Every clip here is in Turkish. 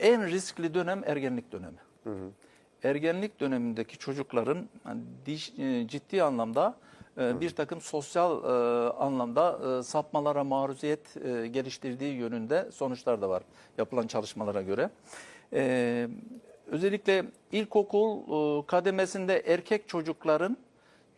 en riskli dönem ergenlik dönemi. Ergenlik dönemindeki çocukların hani e, ciddi anlamda e, bir takım sosyal e, anlamda sapmalara maruziyet geliştirdiği yönünde sonuçlar da var yapılan çalışmalara göre. Özellikle ilkokul kademesinde erkek çocukların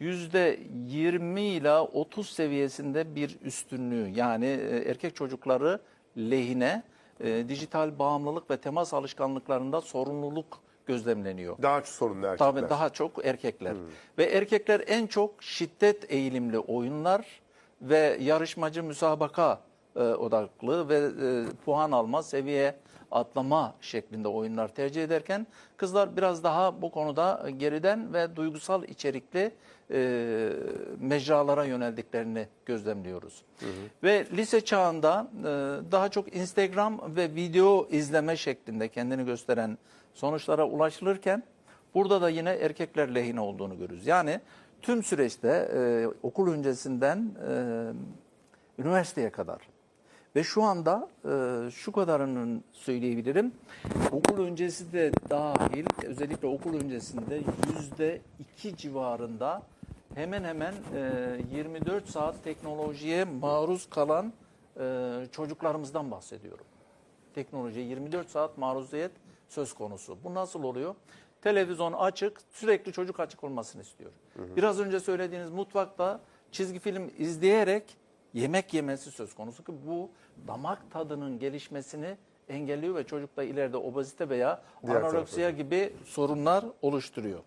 %20 ila 30 seviyesinde bir üstünlüğü yani erkek çocukları lehine e, dijital bağımlılık ve temas alışkanlıklarında sorumluluk gözlemleniyor. Daha çok sorunlu erkekler. Tabii daha çok erkekler. Ve erkekler en çok şiddet eğilimli oyunlar ve yarışmacı müsabaka e, odaklı ve e, puan alma, seviye atlama şeklinde oyunlar tercih ederken kızlar biraz daha bu konuda geriden ve duygusal içerikli e, mecralara yöneldiklerini gözlemliyoruz. Ve lise çağında e, daha çok Instagram ve video izleme şeklinde kendini gösteren sonuçlara ulaşılırken burada da yine erkekler lehine olduğunu görürüz. Yani tüm süreçte e, okul öncesinden e, üniversiteye kadar ve şu anda e, şu kadarını söyleyebilirim. Okul öncesi de dahil özellikle okul öncesinde yüzde iki civarında hemen hemen e, 24 saat teknolojiye maruz kalan e, çocuklarımızdan bahsediyorum. Teknolojiye 24 saat maruziyet söz konusu. Bu nasıl oluyor? Televizyon açık, sürekli çocuk açık olmasını istiyor. Biraz önce söylediğiniz mutfakta çizgi film izleyerek yemek yemesi söz konusu ki bu damak tadının gelişmesini engelliyor ve çocukta ileride obezite veya Diğer anoreksiya gibi sorunlar oluşturuyor.